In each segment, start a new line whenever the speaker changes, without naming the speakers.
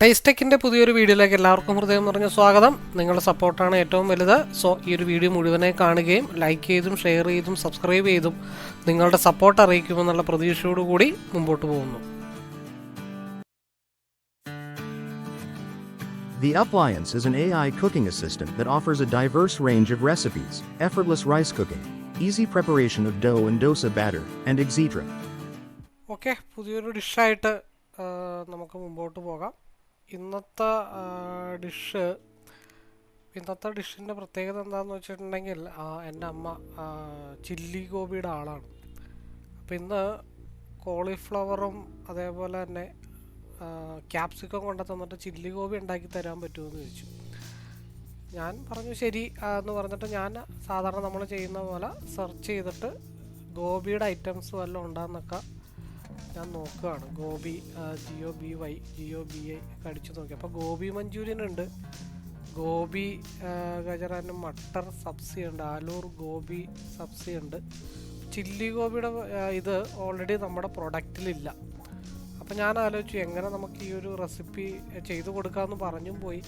ടേസ്റ്റെക്കിന്റെ പുതിയൊരു വീഡിയോയിലേക്ക് എല്ലാവർക്കും ഹൃദയം നിറഞ്ഞ സ്വാഗതം. നിങ്ങളുടെ സപ്പോർട്ടാണ് ഏറ്റവും വലുത്. സോ ഈ ഒരു വീഡിയോ മുഴുവനായി കാണുകയും ലൈക്ക് ചെയ്തും ഷെയർ ചെയ്തും സബ്സ്ക്രൈബ് ചെയ്തും നിങ്ങളുടെ സപ്പോർട്ട് അറിയിക്കുമെന്നുള്ള പ്രതീക്ഷയോടുകൂടി മുമ്പോട്ട് പോകുന്നു.
The Appliance is an AI cooking assistant that offers a diverse range of recipes, effortless rice cooking, easy preparation of dough and dosa batter, and etc.
Okay പുതിയൊരു ഡിഷായിട്ട് നമുക്ക് മുമ്പോട്ട് പോകാം. ഇന്നത്തെ ഡിഷ് ഇന്നത്തെ ഡിഷിന്റെ പ്രത്യേകത എന്താണെന്ന് വെച്ചിട്ടുണ്ടെങ്കിൽ എന്റെ അമ്മ ചില്ലി ഗോപിയുടെ ആളാണ്. അപ്പം ഇന്ന് കോളിഫ്ലവറും അതേപോലെ തന്നെ ക്യാപ്സിക്കം കൊണ്ടു തന്നിട്ട് ചില്ലി ഗോപി ഉണ്ടാക്കി തരാൻ പറ്റുമെന്ന് ചോദിച്ചു. ഞാൻ പറഞ്ഞു ശരി എന്ന് പറഞ്ഞിട്ട് ഞാൻ സാധാരണ നമ്മൾ ചെയ്യുന്ന പോലെ സെർച്ച് ചെയ്തിട്ട് ഗോപിയുടെ ഐറ്റംസ് വല്ലതും ഉണ്ടാകുന്നൊക്കെ ഞാൻ നോക്കുകയാണ്. Gopi Jio B Y Jio B I ഒക്കെ അടിച്ചു നോക്കി. അപ്പോൾ ഗോപി മഞ്ചൂരിയൻ ഉണ്ട് ഗോപി ഗജറാനും മട്ടർ സബ്സി ഉണ്ട് ആലൂർ ഗോപി സബ്സി ഉണ്ട് ചില്ലി ഗോപിയുടെ ഇത് ഓൾറെഡി നമ്മുടെ പ്രൊഡക്റ്റിലില്ല അപ്പോൾ ഞാൻ ആലോചിച്ചു എങ്ങനെ നമുക്ക് ഈ ഒരു റെസിപ്പി ചെയ്തു കൊടുക്കാമെന്ന് പറഞ്ഞും പോയി.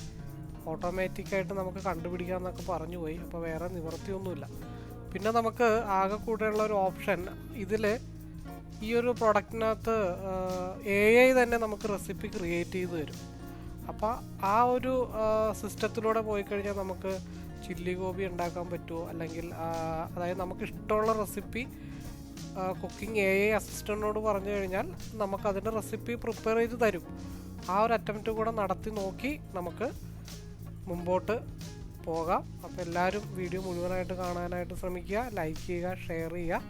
ഓട്ടോമാറ്റിക്കായിട്ട് നമുക്ക് കണ്ടുപിടിക്കാമെന്നൊക്കെ പറഞ്ഞു പോയി. അപ്പോൾ വേറെ നിവൃത്തിയൊന്നുമില്ല. പിന്നെ നമുക്ക് ആകെ കൂടെയുള്ള ഒരു ഓപ്ഷൻ ഇതിൽ ഈ ഒരു പ്രൊഡക്റ്റിനകത്ത് എ ഐ തന്നെ നമുക്ക് റെസിപ്പി ക്രിയേറ്റ് ചെയ്ത് തരും. അപ്പോൾ ആ ഒരു സിസ്റ്റത്തിലൂടെ പോയി കഴിഞ്ഞാൽ നമുക്ക് ചില്ലി ഗോപി ഉണ്ടാക്കാൻ പറ്റുമോ അല്ലെങ്കിൽ അതായത് നമുക്ക് ഇഷ്ടമുള്ള റെസിപ്പി കുക്കിംഗ് എ ഐ അസിസ്റ്റന്റിനോട് പറഞ്ഞു കഴിഞ്ഞാൽ നമുക്ക് അതിന്റെ റെസിപ്പി പ്രിപ്പയർ ചെയ്ത് തരും. ആ ഒരു അറ്റംപ്റ്റ് കൂടെ നടത്തി നോക്കി നമുക്ക് മുമ്പോട്ട് പോകാം. അപ്പോൾ എല്ലാവരും വീഡിയോ മുഴുവനായിട്ട് കാണാനായിട്ട് ശ്രമിക്കുക ലൈക്ക് ചെയ്യുക ഷെയർ ചെയ്യുക.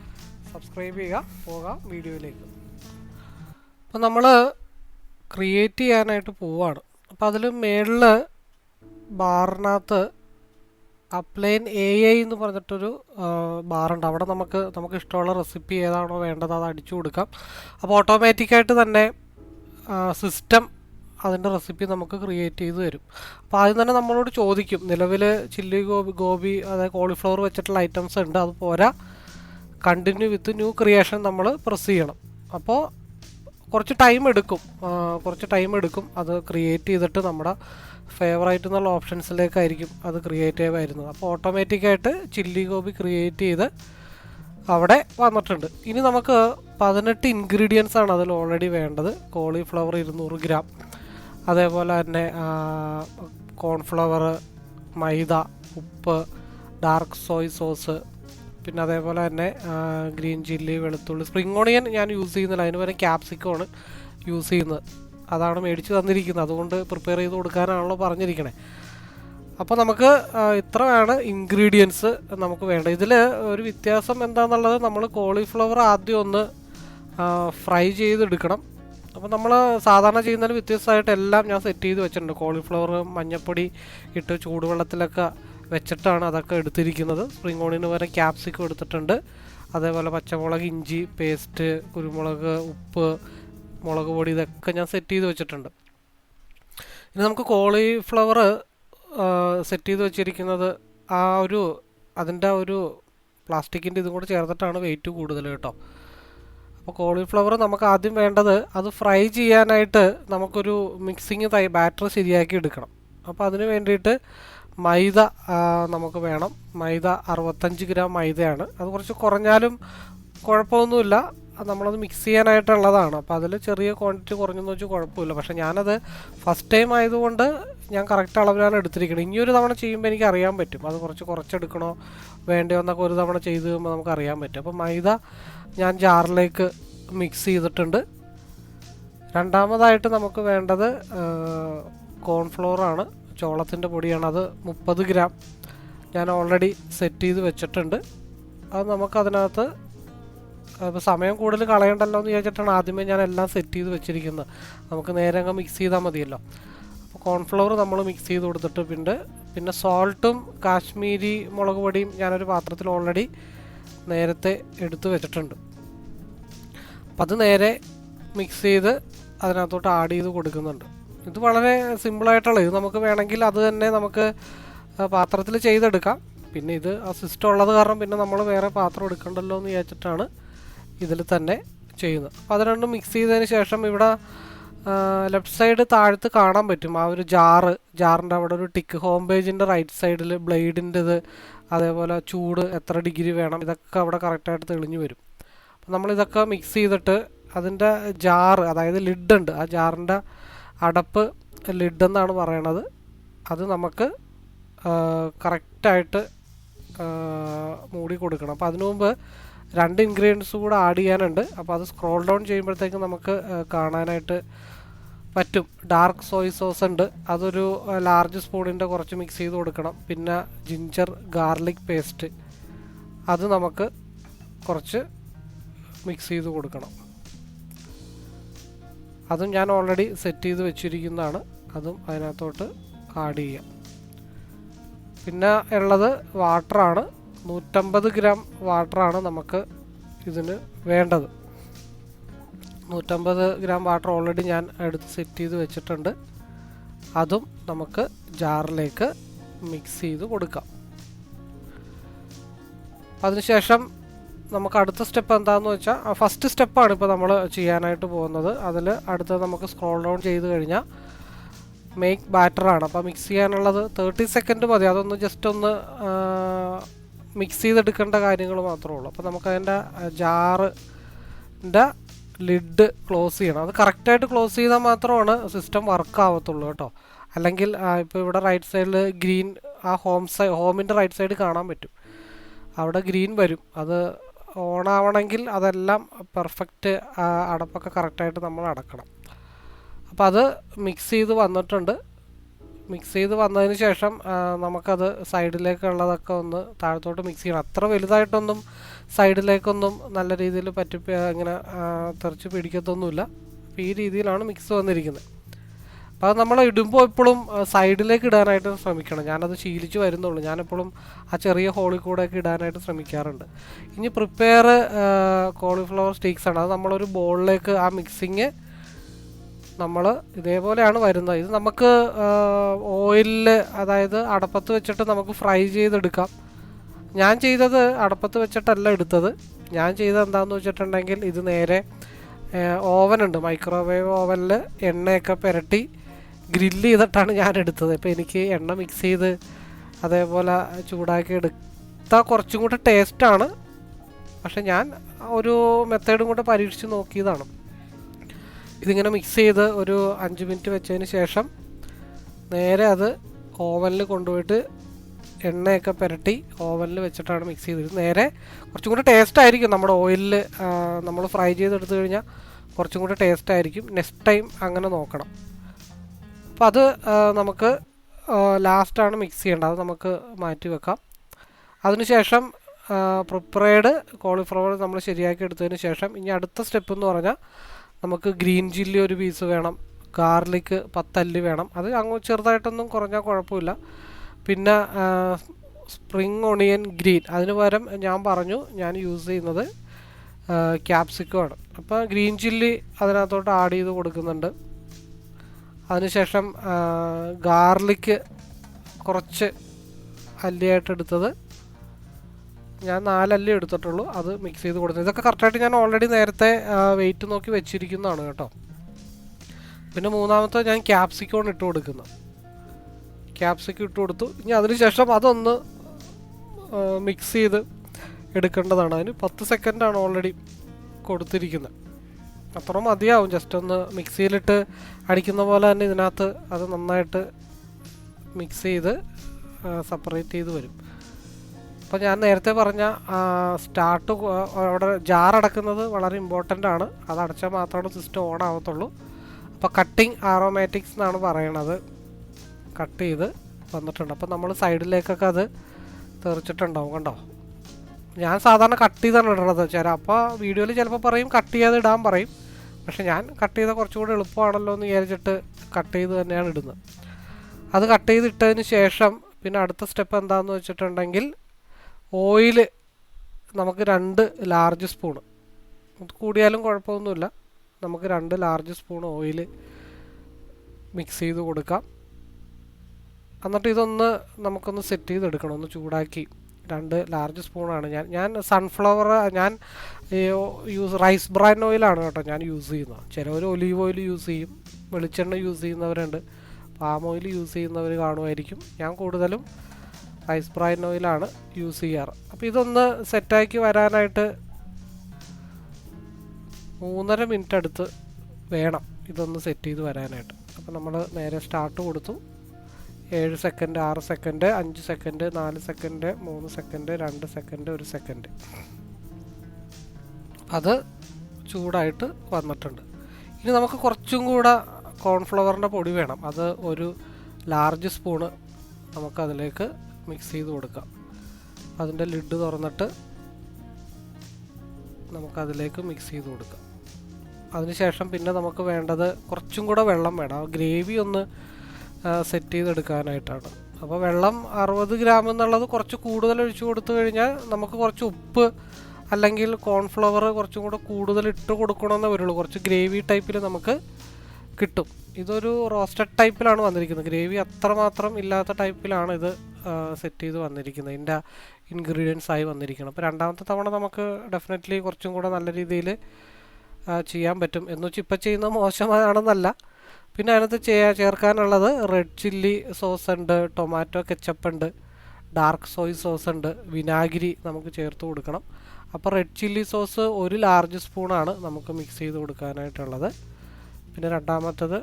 സബ്സ്ക്രൈബ് ചെയ്യുക പോകാം വീഡിയോയിലേക്ക്. അപ്പോൾ നമ്മൾ ക്രിയേറ്റ് ചെയ്യാനായിട്ട് പോവാണ്. അപ്പോൾ അതിൽ മേളിൽ ബാറിനകത്ത് അപ്ലൈൻ എ ഐ എന്ന് പറഞ്ഞിട്ടൊരു ബാറുണ്ട്. അവിടെ നമുക്ക് നമുക്ക് ഇഷ്ടമുള്ള റെസിപ്പി ഏതാണോ വേണ്ടത് അത് അടിച്ചു കൊടുക്കാം. അപ്പോൾ ഓട്ടോമാറ്റിക്കായിട്ട് തന്നെ സിസ്റ്റം അതിന്റെ റെസിപ്പി നമുക്ക് ക്രിയേറ്റ് ചെയ്ത് തരും. അപ്പോൾ ആദ്യം തന്നെ നമ്മളോട് ചോദിക്കും. നിലവിൽ ചില്ലി ഗോബി ഗോബി അതായത് കോളിഫ്ലവർ വെച്ചിട്ടുള്ള ഐറ്റംസ് ഉണ്ട് അത് പോരാ. കണ്ടിന്യൂ വിത്ത് ന്യൂ ക്രിയേഷൻ നമ്മൾ പ്രസ് ചെയ്യണം. അപ്പോൾ കുറച്ച് ടൈം എടുക്കും. കുറച്ച് ടൈം എടുക്കും. അത് ക്രിയേറ്റ് ചെയ്തിട്ട് നമ്മുടെ ഫേവറേറ്റ് എന്നുള്ള ഓപ്ഷൻസിലേക്കായിരിക്കും അത് ക്രിയേറ്റ് ആയിരുന്നത് അപ്പോൾ ഓട്ടോമാറ്റിക്കായിട്ട് ചില്ലി ഗോബി ക്രിയേറ്റ് ചെയ്ത് അവിടെ വന്നിട്ടുണ്ട്. ഇനി നമുക്ക് പതിനെട്ട് ഇൻഗ്രീഡിയൻസ് ആണ് അതിൽ ഓൾറെഡി വേണ്ടത്. കോളിഫ്ലവർ ഇരുന്നൂറ് ഗ്രാം അതേപോലെ തന്നെ കോൺഫ്ലവർ മൈദ ഉപ്പ് ഡാർക്ക് സോയ് സോസ് പിന്നെ അതേപോലെ തന്നെ ഗ്രീൻ ചില്ലി വെളുത്തുള്ളി സ്പ്രിംഗ് ഓണിയൻ ഞാൻ യൂസ് ചെയ്യുന്നില്ല. അതിന് പകരം ക്യാപ്സിക്കമാണ് യൂസ് ചെയ്യുന്നത്. അതാണ് മേടിച്ച് തന്നിരിക്കുന്നത്. അതുകൊണ്ട് പ്രിപ്പയർ ചെയ്ത് കൊടുക്കാനാണല്ലോ പറഞ്ഞിരിക്കണേ. അപ്പോൾ നമുക്ക് ഇത്രയാണ് ഇൻഗ്രീഡിയൻസ് നമുക്ക് വേണ്ടത്. ഇതിൽ ഒരു വ്യത്യാസം എന്താണെന്നുള്ളത് നമ്മൾ കോളിഫ്ലവർ ആദ്യം ഒന്ന് ഫ്രൈ ചെയ്തെടുക്കണം. അപ്പോൾ നമ്മൾ സാധാരണ ചെയ്യുന്നതിന് വ്യത്യസ്തമായിട്ട് എല്ലാം ഞാൻ സെറ്റ് ചെയ്ത് വെച്ചിട്ടുണ്ട്. കോളിഫ്ലവർ മഞ്ഞപ്പൊടി ഇട്ട് ചൂടുവെള്ളത്തിലൊക്കെ വെച്ചിട്ടാണ് അതൊക്കെ എടുത്തിരിക്കുന്നത്. സ്പ്രിംഗ് ഓണിന് വരെ ക്യാപ്സിക്കം എടുത്തിട്ടുണ്ട്. അതേപോലെ പച്ചമുളക് ഇഞ്ചി പേസ്റ്റ് കുരുമുളക് ഉപ്പ് മുളക് പൊടി ഇതൊക്കെ ഞാൻ സെറ്റ് ചെയ്ത് വെച്ചിട്ടുണ്ട്. ഇനി നമുക്ക് കോളിഫ്ലവർ സെറ്റ് ചെയ്ത് വെച്ചിരിക്കുന്നത് ആ ഒരു അതിന്റെ ആ ഒരു പ്ലാസ്റ്റിക്കിന്റെ ഇതും കൂടെ ചേർത്തിട്ടാണ് വെയിറ്റ് കൂടുതൽ കേട്ടോ. അപ്പോൾ കോളിഫ്ലവർ നമുക്ക് ആദ്യം വേണ്ടത് അത് ഫ്രൈ ചെയ്യാനായിട്ട് നമുക്കൊരു മിക്സിങ് തൈ ബാറ്റർ ശരിയാക്കി എടുക്കണം. അപ്പോൾ അതിന് വേണ്ടിയിട്ട് മൈദ നമുക്ക് വേണം. മൈദ അറുപത്തഞ്ച് ഗ്രാം മൈദയാണ്. അത് കുറച്ച് കുറഞ്ഞാലും കുഴപ്പമൊന്നുമില്ല. നമ്മളത് മിക്സ് ചെയ്യാനായിട്ടുള്ളതാണ്. അപ്പോൾ അതിൽ ചെറിയ ക്വാണ്ടിറ്റി കുറഞ്ഞെന്ന് വെച്ചാൽ കുഴപ്പമില്ല. പക്ഷേ ഞാനത് ഫസ്റ്റ് ടൈം ആയതുകൊണ്ട് ഞാൻ കറക്റ്റ് അളവിലാണ് എടുത്തിരിക്കുന്നത് ഇനിയൊരു തവണ ചെയ്യുമ്പോൾ എനിക്ക് അറിയാൻ പറ്റും. അത് കുറച്ച് കുറച്ചെടുക്കണോ വേണ്ടയോ എന്നൊക്കെ ഒരു തവണ ചെയ്ത് കഴിയുമ്പോൾ നമുക്ക് അറിയാൻ പറ്റും. അപ്പോൾ മൈദ ഞാൻ ജാറിലേക്ക് മിക്സ് ചെയ്തിട്ടുണ്ട്. രണ്ടാമതായിട്ട് നമുക്ക് വേണ്ടത് കോൺഫ്ലോറാണ് ചോളത്തിന്റെ പൊടിയാണ്. അത് മുപ്പത് ഗ്രാം ഞാൻ ഓൾറെഡി സെറ്റ് ചെയ്ത് വെച്ചിട്ടുണ്ട്. അത് നമുക്കതിനകത്ത് ഇപ്പോൾ സമയം കൂടുതൽ കളയണ്ടല്ലോ എന്ന് വിചാരിച്ചിട്ടാണ് ആദ്യമേ ഞാൻ എല്ലാം സെറ്റ് ചെയ്ത് വെച്ചിരിക്കുന്നത്. നമുക്ക് നേരെ അങ്ങ് മിക്സ് ചെയ്താൽ മതിയല്ലോ. അപ്പോൾ കോൺഫ്ലവർ നമ്മൾ മിക്സ് ചെയ്ത് കൊടുത്തിട്ട് പിന്നെ പിന്നെ സോൾട്ടും കാശ്മീരി മുളക് പൊടിയും ഞാനൊരു പാത്രത്തിൽ ഓൾറെഡി നേരത്തെ എടുത്തു വെച്ചിട്ടുണ്ട്. അപ്പം അത് നേരെ മിക്സ് ചെയ്ത് അതിനകത്തോട്ട് ആഡ് ചെയ്ത് കൊടുക്കുന്നുണ്ട്. ഇത് വളരെ സിമ്പിളായിട്ടുള്ള ഇത് നമുക്ക് വേണമെങ്കിൽ അത് തന്നെ നമുക്ക് പാത്രത്തിൽ ചെയ്തെടുക്കാം. പിന്നെ ഇത് ആ സിസ്റ്റം ഉള്ളത് കാരണം പിന്നെ നമ്മൾ വേറെ പാത്രം എടുക്കണ്ടല്ലോ എന്ന് വിചാരിച്ചിട്ടാണ് ഇതിൽ തന്നെ ചെയ്യുന്നത്. അപ്പോൾ അത് രണ്ടും മിക്സ് ചെയ്തതിന് ശേഷം ഇവിടെ ലെഫ്റ്റ് സൈഡ് താഴത്ത് കാണാൻ പറ്റും. ആ ഒരു ജാറ് ജാറിന്റെ അവിടെ ഒരു ടിക്ക് ഹോം പേജിന്റെ റൈറ്റ് സൈഡിൽ ബ്ലേഡിന്റെത് അതേപോലെ ചൂട് എത്ര ഡിഗ്രി വേണം ഇതൊക്കെ അവിടെ കറക്റ്റായിട്ട് തെളിഞ്ഞു വരും. അപ്പോൾ നമ്മളിതൊക്കെ മിക്സ് ചെയ്തിട്ട് അതിന്റെ ജാറ് അതായത് ലിഡ് ഉണ്ട്. ആ ജാറിന്റെ അടപ്പ് ലിഡെന്നാണ് പറയണത്. അത് നമുക്ക് കറക്റ്റായിട്ട് മൂടി കൊടുക്കണം. അപ്പോൾ അതിനു മുമ്പ് രണ്ട് ഇൻഗ്രീഡിയൻസ് കൂടെ ആഡ് ചെയ്യാനുണ്ട്. അപ്പോൾ അത് സ്ക്രോൾ ഡൗൺ ചെയ്യുമ്പോഴത്തേക്ക് നമുക്ക് കാണാനായിട്ട് പറ്റും. ഡാർക്ക് സോയ് സോസ് ഉണ്ട്. അതൊരു ലാർജ് സ്പൂണിന്റെ കുറച്ച് മിക്സ് ചെയ്ത് കൊടുക്കണം. പിന്നെ ജിഞ്ചർ ഗാർലിക് പേസ്റ്റ്. അത് നമുക്ക് കുറച്ച് മിക്സ് ചെയ്ത് കൊടുക്കണം. അതും ഞാൻ ഓൾറെഡി സെറ്റ് ചെയ്ത് വെച്ചിരിക്കുന്നതാണ്. അതും അതിനകത്തോട്ട് ആഡ് ചെയ്യാം. പിന്നെ ഉള്ളത് വാട്ടറാണ് നൂറ്റമ്പത് ഗ്രാം വാട്ടറാണ് നമുക്ക് ഇതിന് വേണ്ടത്. നൂറ്റമ്പത് ഗ്രാം വാട്ടർ ഓൾറെഡി ഞാൻ എടുത്ത് സെറ്റ് ചെയ്ത് വെച്ചിട്ടുണ്ട്. അതും നമുക്ക് ജാറിലേക്ക് മിക്സ് ചെയ്ത് കൊടുക്കാം. അതിനുശേഷം നമുക്ക് അടുത്ത സ്റ്റെപ്പ് എന്താണെന്ന് വെച്ചാൽ ഫസ്റ്റ് സ്റ്റെപ്പാണ് ഇപ്പോൾ നമ്മൾ ചെയ്യാനായിട്ട് പോകുന്നത്. അതിൽ അടുത്തത് നമുക്ക് സ്ക്രോൾ ഡൗൺ ചെയ്ത് കഴിഞ്ഞാൽ മേക്ക് ബാറ്ററാണ് അപ്പോൾ മിക്സ് ചെയ്യാനുള്ളത് തേർട്ടി സെക്കൻഡ് മതി. അതൊന്ന് ജസ്റ്റ് ഒന്ന് മിക്സ് ചെയ്തെടുക്കേണ്ട കാര്യങ്ങൾ മാത്രമേ ഉള്ളൂ. അപ്പോൾ നമുക്കതിന്റെ ജാറിന്റെ ലിഡ് ക്ലോസ് ചെയ്യണം. അത് കറക്റ്റായിട്ട് ക്ലോസ് ചെയ്താൽ മാത്രമാണ് സിസ്റ്റം വർക്ക് ആവത്തുള്ളൂ കേട്ടോ. അല്ലെങ്കിൽ ഇപ്പോൾ ഇവിടെ റൈറ്റ് സൈഡിൽ ഗ്രീൻ ആ ഹോം സൈ ഹോമിന്റെ റൈറ്റ് സൈഡ് കാണാൻ പറ്റും. അവിടെ ഗ്രീൻ വരും. അത് ഓൺ ആവണമെങ്കിൽ അതെല്ലാം പെർഫെക്റ്റ് അടപ്പൊക്കെ കറക്റ്റായിട്ട് നമ്മൾ അടക്കണം. അപ്പോൾ അത് മിക്സ് ചെയ്ത് വന്നിട്ടുണ്ട്. മിക്സ് ചെയ്ത് വന്നതിന് ശേഷം നമുക്കത് സൈഡിലേക്കുള്ളതൊക്കെ ഒന്ന് താഴത്തോട്ട് മിക്സ് ചെയ്യണം. അത്ര വലുതായിട്ടൊന്നും സൈഡിലേക്കൊന്നും നല്ല രീതിയിൽ പറ്റി ഇങ്ങനെ തെറിച്ച് പിടിക്കത്തൊന്നുമില്ല. അപ്പോൾ ഈ രീതിയിലാണ് മിക്സ് വന്നിരിക്കുന്നത്. അത് നമ്മൾ ഇടുമ്പോൾ എപ്പോഴും സൈഡിലേക്ക് ഇടാനായിട്ട് ശ്രമിക്കണം. ഞാനത് ശീലിച്ച് വരുന്നുള്ളൂ. ഞാനെപ്പോഴും ആ ചെറിയ ഹോളിൽ കൂടെയൊക്കെ ഇടാനായിട്ട് ശ്രമിക്കാറുണ്ട്. ഇനി പ്രിപ്പയർ കോളിഫ്ലവർ സ്റ്റീക്സ് ആണ്. അത് നമ്മളൊരു ബോളിലേക്ക് ആ മിക്സിങ് നമ്മൾ ഇതേപോലെയാണ് വരുന്നത്. ഇത് നമുക്ക് ഓയിലിൽ അതായത് അടപ്പത്ത് വെച്ചിട്ട് നമുക്ക് ഫ്രൈ ചെയ്തെടുക്കാം. ഞാൻ ചെയ്തത് അടപ്പത്ത് വെച്ചിട്ടല്ല എടുത്തത്. ഞാൻ ചെയ്തത് എന്താണെന്ന് വെച്ചിട്ടുണ്ടെങ്കിൽ ഇത് നേരെ ഓവനുണ്ട് മൈക്രോവേവ് ഓവനിൽ എണ്ണയൊക്കെ പുരട്ടി ഗ്രില്ല് ചെയ്തിട്ടാണ് ഞാൻ എടുത്തത് ഇപ്പോൾ എനിക്ക് എണ്ണ മിക്സ് ചെയ്ത് അതേപോലെ ചൂടാക്കി എടുത്താൽ കുറച്ചും കൂടെ ടേസ്റ്റാണ് പക്ഷെ ഞാൻ ഒരു മെത്തേഡും കൂടെ പരീക്ഷിച്ച് നോക്കിയതാണ്. ഇതിങ്ങനെ മിക്സ് ചെയ്ത് ഒരു അഞ്ച് മിനിറ്റ് വെച്ചതിന് ശേഷം നേരെ അത് ഓവനിൽ കൊണ്ടുപോയിട്ട് എണ്ണയൊക്കെ പുരട്ടി ഓവനിൽ വെച്ചിട്ടാണ് മിക്സ് ചെയ്തത്. നേരെ കുറച്ചും കൂടെ ടേസ്റ്റ് ആയിരിക്കും. നമ്മുടെ ഓയിലിൽ നമ്മൾ ഫ്രൈ ചെയ്തെടുത്തു കഴിഞ്ഞാൽ കുറച്ചും കൂടെ ടേസ്റ്റ് ആയിരിക്കും. നെക്സ്റ്റ് ടൈം അങ്ങനെ നോക്കണം. അപ്പോൾ അത് നമുക്ക് ലാസ്റ്റാണ് മിക്സ് ചെയ്യേണ്ടത്. അത് നമുക്ക് മാറ്റി വെക്കാം. അതിനുശേഷം പ്രിപ്പറേഡ് കോളിഫ്ലവർ നമ്മൾ ശരിയാക്കി എടുത്തതിന് ശേഷം ഇനി അടുത്ത സ്റ്റെപ്പ് എന്ന് പറഞ്ഞാൽ നമുക്ക് ഗ്രീൻ ചില്ലി ഒരു പീസ് വേണം. ഗാർലിക്ക് പത്തല്ലി വേണം. അത് അങ്ങ് ചെറുതായിട്ടൊന്നും കുറഞ്ഞാൽ കുഴപ്പമില്ല. പിന്നെ സ്പ്രിങ് ഒണിയൻ ഗ്രീൻ. അതിന് പകരം ഞാൻ പറഞ്ഞു ഞാൻ യൂസ് ചെയ്യുന്നത് ക്യാപ്സിക്കമാണ്. അപ്പോൾ ഗ്രീൻ ചില്ലി അതിനകത്തോട്ട് ആഡ് ചെയ്ത് കൊടുക്കുന്നുണ്ട്. അതിനുശേഷം ഗാർലിക്ക് കുറച്ച് അല്ലിയായിട്ട് എടുത്തത് ഞാൻ നാലല്ലി എടുത്തിട്ടുള്ളൂ അത് മിക്സ് ചെയ്ത് കൊടുത്തു ഇതൊക്കെ കറക്റ്റായിട്ട് ഞാൻ ഓൾറെഡി നേരത്തെ വെയിറ്റ് നോക്കി വെച്ചിരിക്കുന്നതാണ് കേട്ടോ. പിന്നെ മൂന്നാമത്തെ ഞാൻ ക്യാപ്സിക്കോൺ ഇട്ട് കൊടുക്കുന്നു. ക്യാപ്സിക്കോ ഇട്ട് കൊടുത്തു. ഇനി അതിനുശേഷം അതൊന്ന് മിക്സ് ചെയ്ത് എടുക്കേണ്ടതാണ്. അതിന് പത്ത് സെക്കൻഡാണ് ഓൾറെഡി കൊടുത്തിരിക്കുന്നത്. അത്ര മതിയാവും. ജസ്റ്റ് ഒന്ന് മിക്സിയിലിട്ട് അടിക്കുന്ന പോലെ തന്നെ ഇതിനകത്ത് അത് നന്നായിട്ട് മിക്സ് ചെയ്ത് സെപ്പറേറ്റ് ചെയ്ത് വരും. അപ്പോൾ ഞാൻ നേരത്തെ പറഞ്ഞ സ്റ്റാർട്ട് അവിടെ ജാർ അടക്കുന്നത് വളരെ ഇമ്പോർട്ടന്റ് ആണ്. അത് അടച്ചാൽ മാത്രമാണ് സിസ്റ്റം ഓൺ ആവത്തുള്ളൂ. അപ്പോൾ കട്ടിങ് ആറോമാറ്റിക്സ് എന്നാണ് പറയണത്. കട്ട് ചെയ്ത് വന്നിട്ടുണ്ട്. അപ്പോൾ നമ്മൾ സൈഡിലേക്കൊക്കെ അത് തെറിച്ചിട്ടുണ്ടാവും കണ്ടോ? ഞാൻ സാധാരണ കട്ട് ചെയ്താണ് ഇടുന്നത് ചില അപ്പോൾ വീഡിയോയിൽ ചിലപ്പോൾ പറയും കട്ട് ചെയ്ത് ഇടാൻ പറയും. പക്ഷെ ഞാൻ കട്ട് ചെയ്താൽ കുറച്ചുകൂടി എളുപ്പമാണല്ലോ എന്ന് വിചാരിച്ചിട്ട് കട്ട് ചെയ്ത് തന്നെയാണ് ഇടുന്നത്. അത് കട്ട് ചെയ്ത് ഇട്ടതിന് ശേഷം പിന്നെ അടുത്ത സ്റ്റെപ്പ് എന്താണെന്ന് വെച്ചിട്ടുണ്ടെങ്കിൽ ഓയിൽ നമുക്ക് രണ്ട് ലാർജ് സ്പൂണ് കൂടിയാലും കുഴപ്പമൊന്നുമില്ല. നമുക്ക് രണ്ട് ലാർജ് സ്പൂൺ ഓയിൽ മിക്സ് ചെയ്ത് കൊടുക്കാം. എന്നിട്ട് ഇതൊന്ന് നമുക്കൊന്ന് സെറ്റ് ചെയ്തെടുക്കണം. ഒന്ന് ചൂടാക്കി. രണ്ട് ലാർജ് സ്പൂണാണ് ഞാൻ ഞാൻ സൺഫ്ലവർ ഞാൻ യൂസ് റൈസ് ബ്രാൻ ഓയിലാണ് കേട്ടോ ഞാൻ യൂസ് ചെയ്യുന്നത്. ചിലവർ ഒലീവ് ഓയിൽ യൂസ് ചെയ്യും. വെളിച്ചെണ്ണ യൂസ് ചെയ്യുന്നവരുണ്ട്. പാം ഓയിൽ യൂസ് ചെയ്യുന്നവർ കാണുമായിരിക്കും. ഞാൻ കൂടുതലും റൈസ് ബ്രാൻ ഓയിലാണ് യൂസ് ചെയ്യാറ്. അപ്പോൾ ഇതൊന്ന് സെറ്റാക്കി വരാനായിട്ട് മൂന്നര മിനിറ്റ് അടുത്ത് വേണം ഇതൊന്ന് സെറ്റ് ചെയ്ത് വരാനായിട്ട്. അപ്പോൾ നമ്മൾ നേരെ സ്റ്റാർട്ട് കൊടുത്തു. ഏഴ് സെക്കൻഡ് ആറ് സെക്കൻഡ് അഞ്ച് സെക്കൻഡ് നാല് സെക്കൻഡ് മൂന്ന് സെക്കൻഡ് രണ്ട് സെക്കൻഡ് ഒരു സെക്കൻഡ് അത് ചൂടായിട്ട് വന്നിട്ടുണ്ട്. ഇനി നമുക്ക് കുറച്ചും കൂടെ കോൺഫ്ലവറിന്റെ പൊടി വേണം. അത് ഒരു ലാർജ് സ്പൂണ് നമുക്കതിലേക്ക് മിക്സ് ചെയ്ത് കൊടുക്കാം. അതിന്റെ ലിഡ് തുറന്നിട്ട് നമുക്കതിലേക്ക് മിക്സ് ചെയ്ത് കൊടുക്കാം. അതിനുശേഷം പിന്നെ നമുക്ക് വേണ്ടത് കുറച്ചും കൂടെ വെള്ളം വേണം. ഗ്രേവി ഒന്ന് സെറ്റ് ചെയ്തെടുക്കാനായിട്ടാണ്. അപ്പോൾ വെള്ളം അറുപത് ഗ്രാം എന്നുള്ളത് കുറച്ച് കൂടുതൽ ഒഴിച്ചു കൊടുത്തു കഴിഞ്ഞാൽ നമുക്ക് കുറച്ച് ഉപ്പ് അല്ലെങ്കിൽ കോൺഫ്ലവർ കുറച്ചും കൂടെ കൂടുതൽ ഇട്ട് കൊടുക്കണമെന്നേ വരുള്ളൂ. കുറച്ച് ഗ്രേവി ടൈപ്പിൽ നമുക്ക് കിട്ടും. ഇതൊരു റോസ്റ്റഡ് ടൈപ്പിലാണ് വന്നിരിക്കുന്നത്. ഗ്രേവി അത്രമാത്രം ഇല്ലാത്ത ടൈപ്പിലാണ് ഇത് സെറ്റ് ചെയ്ത് വന്നിരിക്കുന്നത്. ഇതിന്റെ ഇൻഗ്രീഡിയൻസ് ആയി വന്നിരിക്കുന്നത് അപ്പോൾ രണ്ടാമത്തെ തവണ നമുക്ക് ഡെഫിനറ്റ്ലി കുറച്ചും കൂടെ നല്ല രീതിയിൽ ചെയ്യാൻ പറ്റും. എന്ന് വെച്ചാൽ ഇപ്പം ചെയ്യുന്നത് മോശമാണെന്നല്ല. പിന്നെ അതിനകത്ത് ചെയ്യാ ചേർക്കാനുള്ളത് റെഡ് ചില്ലി സോസ് ഉണ്ട് ടൊമാറ്റോ കെച്ചപ്പ് ഉണ്ട് ഡാർക്ക് സോയ് സോസ് ഉണ്ട് വിനാഗിരി നമുക്ക് ചേർത്ത് കൊടുക്കണം. അപ്പോൾ റെഡ് ചില്ലി സോസ് ഒരു ലാർജ് സ്പൂണാണ് നമുക്ക് മിക്സ് ചെയ്ത് കൊടുക്കാനായിട്ടുള്ളത്. പിന്നെ രണ്ടാമത്തത്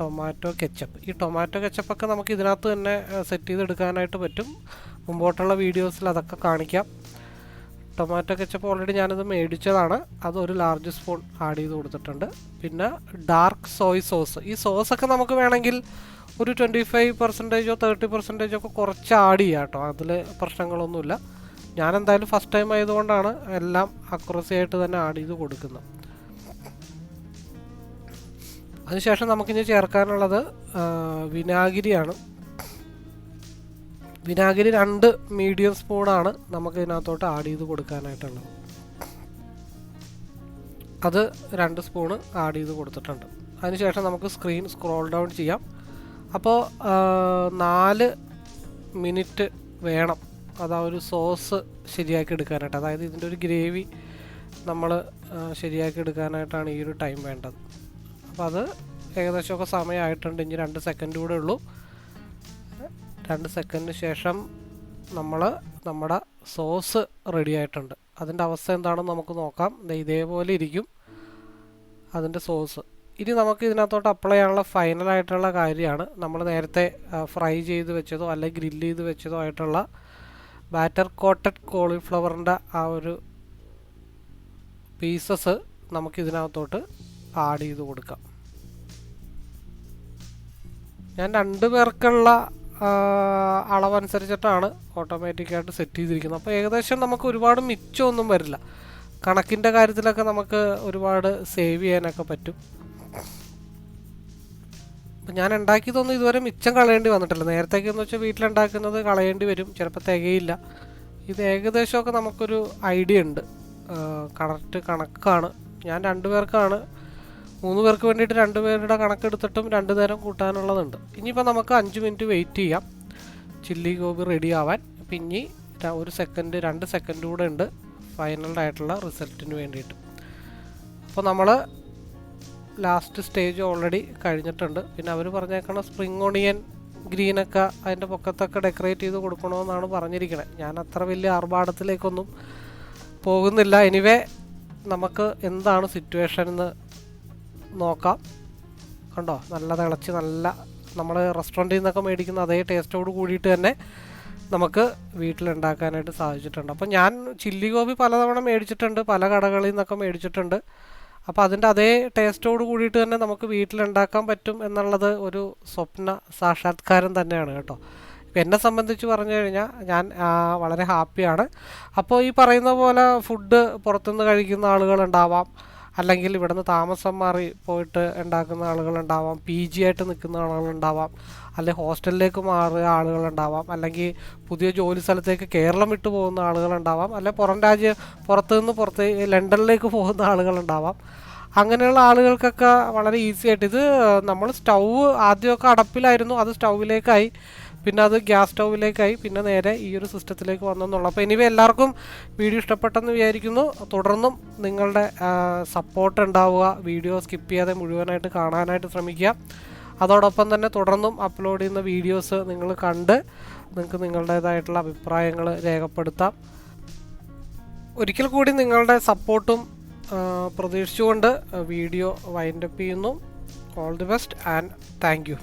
ടൊമാറ്റോ കെച്ചപ്പ് ഈ ടൊമാറ്റോ കെച്ചപ്പൊക്കെ നമുക്ക് ഇതിനകത്ത് തന്നെ സെറ്റ് ചെയ്തെടുക്കാനായിട്ട് പറ്റും. മുമ്പോട്ടുള്ള വീഡിയോസിൽ അതൊക്കെ കാണിക്കാം. ടൊമാറ്റോ കെച്ചപ്പ് ഓൾറെഡി ഞാനത് മേടിച്ചതാണ്. അത് ഒരു ലാർജ് സ്പൂൺ ആഡ് ചെയ്ത് കൊടുത്തിട്ടുണ്ട്. പിന്നെ ഡാർക്ക് സോയ് സോസ് ഈ സോസൊക്കെ നമുക്ക് വേണമെങ്കിൽ ഒരു ട്വന്റി ഫൈവ് പെർസെന്റേജോ തേർട്ടി പെർസെന്റേജോ ഒക്കെ കുറച്ച് ആഡ് ചെയ്യാം കേട്ടോ. അതിൽ പ്രശ്നങ്ങളൊന്നുമില്ല. ഞാൻ എന്തായാലും ഫസ്റ്റ് ടൈം ആയതുകൊണ്ടാണ് എല്ലാം അക്യുറസി ആയിട്ട് തന്നെ ആഡ് ചെയ്ത് കൊടുക്കുന്നത്. അതിനുശേഷം നമുക്കിനി ചേർക്കാനുള്ളത് വിനാഗിരിയാണ്. വിനാഗിരി രണ്ട് മീഡിയം സ്പൂണാണ് നമുക്ക് ഇതിനകത്തോട്ട് ആഡ് ചെയ്ത് കൊടുക്കാനായിട്ടുള്ളത് അത് രണ്ട് സ്പൂണ് ആഡ് ചെയ്ത് കൊടുത്തിട്ടുണ്ട്. അതിനുശേഷം നമുക്ക് സ്ക്രീൻ സ്ക്രോൾ ഡൗൺ ചെയ്യാം. അപ്പോൾ നാല് മിനിറ്റ് വേണം. അതാ ഒരു സോസ് ശരിയാക്കി എടുക്കാനായിട്ട്. അതായത് ഇതിന്റെ ഒരു ഗ്രേവി നമ്മൾ ശരിയാക്കി എടുക്കാനായിട്ടാണ് ഈ ഒരു ടൈം വേണ്ടത്. അപ്പോൾ അത് ഏകദേശമൊക്കെ സമയമായിട്ടുണ്ട്. ഇനി രണ്ട് സെക്കൻഡ് കൂടെ ഉള്ളൂ. രണ്ട് സെക്കൻഡിന് ശേഷം നമ്മൾ നമ്മുടെ സോസ് റെഡി ആയിട്ടുണ്ട്. അതിന്റെ അവസ്ഥ എന്താണെന്ന് നമുക്ക് നോക്കാം. ഇതേപോലെ ഇരിക്കും അതിന്റെ സോസ് ഇനി നമുക്ക് ഇതിനകത്തോട്ട് അപ്ലൈ ചെയ്യാനുള്ള ഫൈനലായിട്ടുള്ള കാര്യമാണ്. നമ്മൾ നേരത്തെ ഫ്രൈ ചെയ്ത് വെച്ചതോ അല്ലെങ്കിൽ ഗ്രില്ല് ചെയ്ത് വെച്ചതോ ആയിട്ടുള്ള ബാറ്റർ കോട്ടഡ് കോളിഫ്ലവറിന്റെ ആ ഒരു പീസസ് നമുക്ക് ഇതിനകത്തോട്ട് ആഡ് ചെയ്ത് കൊടുക്കാം. ഞാൻ രണ്ട് പേർക്കുള്ള അളവനുസരിച്ചിട്ടാണ് ഓട്ടോമാറ്റിക്കായിട്ട് സെറ്റ് ചെയ്തിരിക്കുന്നത്. അപ്പോൾ ഏകദേശം നമുക്ക് ഒരുപാട് മിച്ചമൊന്നും വരില്ല. കണക്കിന്റെ കാര്യത്തിലൊക്കെ നമുക്ക് ഒരുപാട് സേവ് ചെയ്യാനൊക്കെ പറ്റും. അപ്പം ഞാൻ ഉണ്ടാക്കിയതൊന്നും ഇതുവരെ മിച്ചം കളയേണ്ടി വന്നിട്ടില്ല. നേരത്തേക്ക് എന്ന് വെച്ചാൽ വീട്ടിലുണ്ടാക്കുന്നത് കളയേണ്ടി വരും. ചിലപ്പോൾ തികയില്ല. ഇത് ഏകദേശമൊക്കെ നമുക്കൊരു ഐഡിയ ഉണ്ട്. കറക്റ്റ് കണക്കാണ്. ഞാൻ രണ്ട് പേർക്കാണ് മൂന്ന് പേർക്ക് വേണ്ടിയിട്ട് രണ്ട് പേരുടെ കണക്കെടുത്തിട്ടും രണ്ട് നേരം കൂട്ടാനുള്ളതുണ്ട്. ഇനിയിപ്പോൾ നമുക്ക് അഞ്ച് മിനിറ്റ് വെയിറ്റ് ചെയ്യാം. ചില്ലി ഗോബി റെഡി ആവാൻ. പിന്നെ ഒരു സെക്കൻഡ് രണ്ട് സെക്കൻഡ് കൂടെ ഉണ്ട് ഫൈനലായിട്ടുള്ള റിസൾട്ടിന് വേണ്ടിയിട്ട്. അപ്പോൾ നമ്മൾ ലാസ്റ്റ് സ്റ്റേജ് ഓൾറെഡി കഴിഞ്ഞിട്ടുണ്ട്. പിന്നെ അവർ പറഞ്ഞേക്കണ സ്പ്രിങ് ഓണിയൻ ഗ്രീനൊക്കെ അതിന്റെ പൊക്കത്തൊക്കെ ഡെക്കറേറ്റ് ചെയ്ത് കൊടുക്കണമെന്നാണ് പറഞ്ഞിരിക്കുന്നത് ഞാൻ അത്ര വലിയ ആർഭാടത്തിലേക്കൊന്നും പോകുന്നില്ല. എനിവേ നമുക്ക് എന്താണ് സിറ്റുവേഷൻ എന്ന് നോക്കാം. കണ്ടോ? നല്ല തിളച്ച് നല്ല നമ്മൾ റെസ്റ്റോറന്റിൽ നിന്നൊക്കെ മേടിക്കുന്ന അതേ ടേസ്റ്റോട് കൂടിയിട്ട് തന്നെ നമുക്ക് വീട്ടിലുണ്ടാക്കാനായിട്ട് സാധിച്ചിട്ടുണ്ട്. അപ്പോൾ ഞാൻ ചില്ലി ഗോപി പലതവണ മേടിച്ചിട്ടുണ്ട് പല കടകളിൽ നിന്നൊക്കെ മേടിച്ചിട്ടുണ്ട്. അപ്പോൾ അതിന്റെ അതേ ടേസ്റ്റോട് കൂടിയിട്ട് തന്നെ നമുക്ക് വീട്ടിലുണ്ടാക്കാൻ പറ്റും എന്നുള്ളത് ഒരു സ്വപ്ന സാക്ഷാത്കാരം തന്നെയാണ് കേട്ടോ. എന്നെ സംബന്ധിച്ച് പറഞ്ഞു കഴിഞ്ഞാൽ ഞാൻ വളരെ ഹാപ്പിയാണ് അപ്പോൾ ഈ പറയുന്ന പോലെ ഫുഡ് പുറത്തുനിന്ന് കഴിക്കുന്ന ആളുകളുണ്ടാവാം. അല്ലെങ്കിൽ ഇവിടുന്ന് താമസം മാറി പോയിട്ട് ഉണ്ടാക്കുന്ന ആളുകളുണ്ടാവാം പി ജി ആയിട്ട് നിൽക്കുന്ന ആളുകളുണ്ടാവാം അല്ലെങ്കിൽ ഹോസ്റ്റലിലേക്ക് മാറിയ ആളുകളുണ്ടാവാം അല്ലെങ്കിൽ പുതിയ ജോലി സ്ഥലത്തേക്ക് കേരളം വിട്ടു പോകുന്ന ആളുകളുണ്ടാവാം അല്ലെങ്കിൽ പുറം രാജ്യം പുറത്തു നിന്ന് പുറത്ത് ലണ്ടനിലേക്ക് പോകുന്ന ആളുകളുണ്ടാവാം. അങ്ങനെയുള്ള ആളുകൾക്കൊക്കെ വളരെ ഈസി ആയിട്ട് ഇത് നമ്മൾ സ്റ്റൗ ആദ്യമൊക്കെ അടപ്പിലായിരുന്നു അത് സ്റ്റൗവിലേക്കായി. പിന്നെ അത് ഗ്യാസ് സ്റ്റൗവിലേക്കായി പിന്നെ നേരെ ഈ ഒരു സിസ്റ്റത്തിലേക്ക് വന്നെന്നുള്ളൂ. അപ്പോൾ ഇനിവേ എല്ലാവർക്കും വീഡിയോ ഇഷ്ടപ്പെട്ടെന്ന് വിചാരിക്കുന്നു. തുടർന്നും നിങ്ങളുടെ സപ്പോർട്ട് ഉണ്ടാവുക. വീഡിയോ സ്കിപ്പ് ചെയ്യാതെ മുഴുവനായിട്ട് കാണാനായിട്ട് ശ്രമിക്കുക. അതോടൊപ്പം തന്നെ തുടർന്നും അപ്ലോഡ് ചെയ്യുന്ന വീഡിയോസ് നിങ്ങൾ കണ്ട് നിങ്ങൾക്ക് നിങ്ങളുടേതായിട്ടുള്ള അഭിപ്രായങ്ങൾ രേഖപ്പെടുത്താം. ഒരിക്കൽ കൂടി നിങ്ങളുടെ സപ്പോർട്ടും പ്രതീക്ഷിച്ചുകൊണ്ട് വീഡിയോ വൈൻഡപ്പ് ചെയ്യുന്നു. All the best and thank